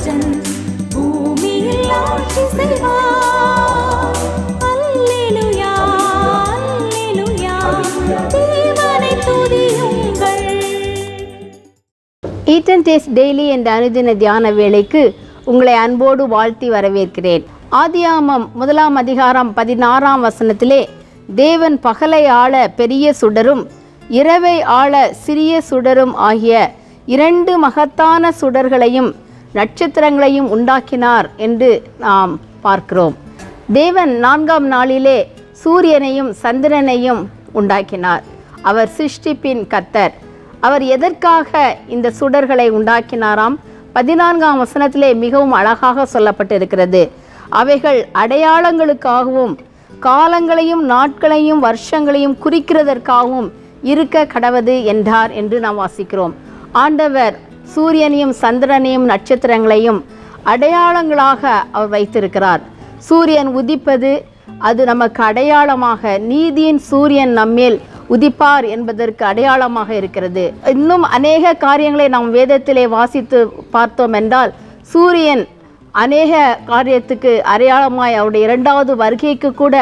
Eaten தேவனை துதியுங்கள். Taste daily என்ற அனுதின தியான வேலைக்கு உங்களை அன்போடு வாழ்த்தி வரவேற்கிறேன். ஆதியாமம் முதலாம் அதிகாரம் பதினாறாம் வசனத்திலே தேவன் பகலை ஆள பெரிய சுடரும் இரவை ஆள சிறிய சுடரும் ஆகிய இரண்டு மகத்தான சுடர்களையும் நட்சத்திரங்களையும் உண்டாக்கினார் என்று நாம் பார்க்கிறோம். தேவன் நான்காம் நாளிலே சூரியனையும் சந்திரனையும் உண்டாக்கினார். அவர் சிருஷ்டிப்பின் கத்தர் அவர் எதற்காக இந்த சுடர்களை உண்டாக்கினாராம்? பதினான்காம் வசனத்திலே மிகவும் அழகாக சொல்லப்பட்டிருக்கிறது. அவைகள் அடையாளங்களுக்காகவும் காலங்களையும் நாட்களையும் வருஷங்களையும் குறிக்கிறதற்காகவும் இருக்க கடவது என்றார் என்று நாம் வாசிக்கிறோம். ஆண்டவர் சூரியனையும் சந்திரனையும் நட்சத்திரங்களையும் அடையாளங்களாக அவர் வைத்திருக்கிறார். சூரியன் உதிப்பது அது நமக்கு அடையாளமாக நீதியின் சூரியன் நம்மேல் உதிப்பார் என்பதற்கு அடையாளமாக இருக்கிறது. இன்னும் அநேக காரியங்களை நாம் வேதத்திலே வாசித்து பார்த்தோம் என்றால் சூரியன் அநேக காரியத்துக்கு அடையாளமாய் அவருடைய இரண்டாவது வருகைக்கு கூட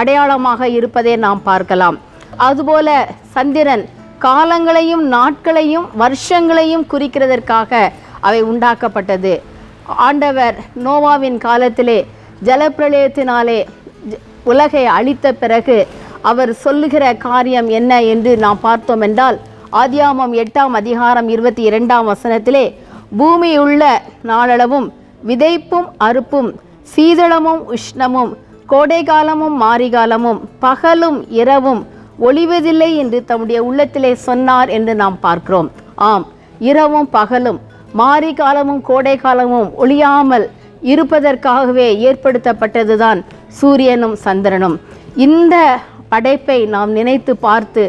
அடையாளமாக இருப்பதை நாம் பார்க்கலாம். அதுபோல சந்திரன் காலங்களையும் நாட்களையும் வருஷங்களையும் குறிக்கிறதற்காக அவை உண்டாக்கப்பட்டது. ஆண்டவர் நோவாவின் காலத்திலே ஜலப்பிரளயத்தினாலே ஜ- உலகை அழித்த பிறகு அவர் சொல்லுகிற காரியம் என்ன என்று நாம் பார்த்தோம் என்றால் ஆதியாமம் எட்டாம் அதிகாரம் இருபத்தி இரண்டாம் வசனத்திலே பூமியுள்ள நாளளவும் விதைப்பும் அறுப்பும் சீதளமும் உஷ்ணமும் கோடைகாலமும் மாரிகாலமும் பகலும் இரவும் ஒளிவதில்லை என்று தம்முடைய உள்ளத்திலே சொன்னார் என்று நாம் பார்க்கிறோம். ஆம் இரவும் பகலும் மாரி காலமும் கோடை காலமும் ஒளியாமல் இருப்பதற்காகவே ஏற்படுத்தப்பட்டதுதான் சூரியனும் சந்திரனும். இந்த படைப்பை நாம் நினைத்து பார்த்து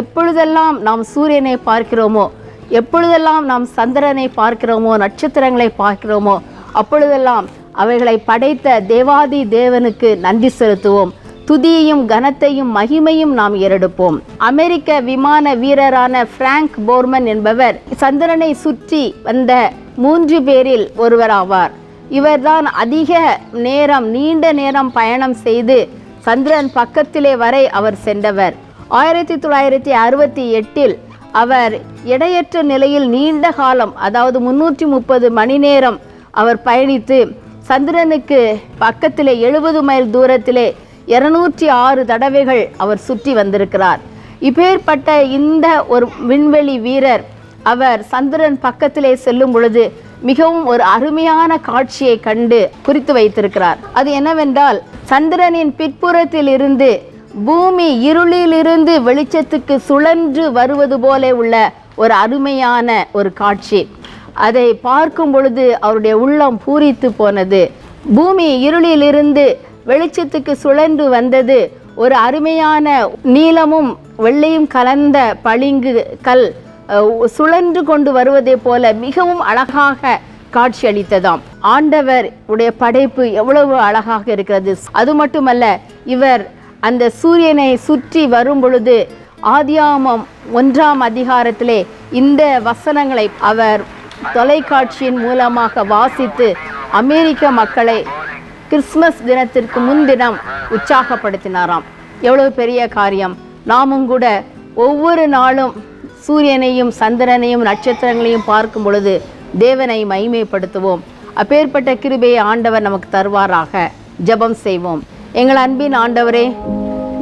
எப்பொழுதெல்லாம் நாம் சூரியனை பார்க்கிறோமோ எப்பொழுதெல்லாம் நாம் சந்திரனை பார்க்கிறோமோ நட்சத்திரங்களை பார்க்கிறோமோ அப்பொழுதெல்லாம் அவைகளை படைத்த தேவாதி தேவனுக்கு நன்றி செலுத்துவோம். துதியையும் கனத்தையும் மகிமையும் நாம் ஏறெடுப்போம். அமெரிக்க விமான வீரரான பிராங்க் போர்மன் என்பவர் சந்திரனை சுற்றி வந்த மூன்று பேரில் ஒருவராவார். இவர்தான் அதிக நேரம் நீண்ட நேரம் பயணம் செய்து சந்திரன் பக்கத்திலே வரை அவர் சென்றவர். ஆயிரத்தி தொள்ளாயிரத்தி அறுபத்தி எட்டில் அவர் எடையற்ற நிலையில் நீண்ட காலம் அதாவது முன்னூற்றி முப்பது மணி நேரம் அவர் பயணித்து சந்திரனுக்கு பக்கத்திலே எழுபது மைல் தூரத்திலே இருநூற்றி ஆறு தடவைகள் அவர் சுற்றி வந்திருக்கிறார். இப்பேற்பட்ட இந்த ஒரு விண்வெளி வீரர் அவர் சந்திரன் பக்கத்திலே செல்லும் பொழுது மிகவும் ஒரு அருமையான காட்சியை கண்டு குறித்து வைத்திருக்கிறார். அது என்னவென்றால் சந்திரனின் பிற்புறத்தில் இருந்து பூமி இருளிலிருந்து வெளிச்சத்துக்கு சுழன்று வருவது போல உள்ள ஒரு அருமையான ஒரு காட்சி. அதை பார்க்கும் பொழுது அவருடைய உள்ளம் பூரித்து போனது. பூமி இருளிலிருந்து வெளிச்சத்துக்கு சுழன்று வந்தது. ஒரு அருமையான நீளமும் வெள்ளையும் கலந்த பளிங்கு கல் சுழன்று கொண்டு வருவதை போல மிகவும் அழகாக காட்சி அளித்ததாம் ஆண்டவர் உடைய படைப்பு எவ்வளவு அழகாக இருக்கிறது. அது மட்டுமல்ல இவர் அந்த சூரியனை சுற்றி வரும் பொழுது ஆதியாமம் ஒன்றாம் அதிகாரத்திலே இந்த வசனங்களை அவர் தொலைக்காட்சியின் மூலமாக வாசித்து அமெரிக்க மக்களை கிறிஸ்மஸ் தினத்திற்கு முன்தினம் உற்சாகப்படுத்தினாராம். எவ்வளவு பெரிய காரியம். நாமும் கூட ஒவ்வொரு நாளும் சூரியனையும் சந்திரனையும் நட்சத்திரங்களையும் பார்க்கும் பொழுது தேவனை மகிமைப்படுத்துவோம். அப்பேற்பட்ட கிருபையை ஆண்டவர் நமக்கு தருவாராக. ஜெபம் செய்வோம். எங்கள் அன்பின் ஆண்டவரே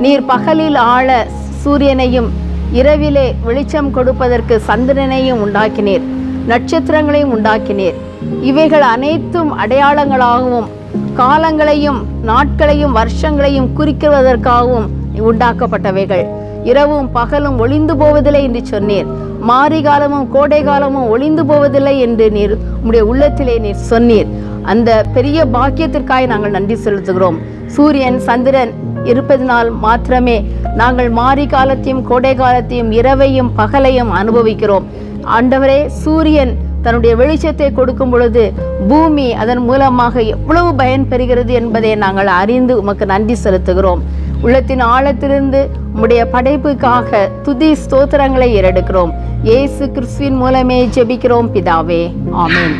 நீர் பகலில் ஆள சூரியனையும் இரவிலே வெளிச்சம் கொடுப்பதற்கு சந்திரனையும் உண்டாக்கினீர். நட்சத்திரங்களையும் உண்டாக்கினீர். இவைகள் அனைத்தும் அடையாளங்களாகவும் காலங்களையும் நாட்களையும் வருஷங்களையும் குறிக்கிறதற்காகவும் உண்டாக்கப்பட்டவைகள். இரவும் பகலும் ஒளிந்து போவதில்லை என்று சொன்னீர். மாரி காலமும் கோடை காலமும் ஒளிந்து போவதில்லை என்று நீர் உம்முடைய உள்ளத்திலே நீர் சொன்னீர். அந்த பெரிய பாக்கியத்திற்காக நாங்கள் நன்றி செலுத்துகிறோம். சூரியன் சந்திரன் இருப்பதனால் மாத்திரமே நாங்கள் மாரி காலத்தையும் கோடை காலத்தையும் இரவையும் பகலையும் அனுபவிக்கிறோம். ஆண்டவரே சூரியன் தன்னுடைய வெளிச்சத்தை கொடுக்கும் பொழுது பூமி அதன் மூலமாக எவ்வளவு பயன் பெறுகிறது என்பதை நாங்கள் அறிந்து உமக்கு நன்றி செலுத்துகிறோம். உள்ளத்தின் ஆழத்திலிருந்து உம்முடைய படைப்புக்காக துதி ஸ்தோத்திரங்களை ஏறெடுக்கிறோம். இயேசு கிறிஸ்துவின் மூலமே ஜெபிக்கிறோம் பிதாவே. ஆமீன்.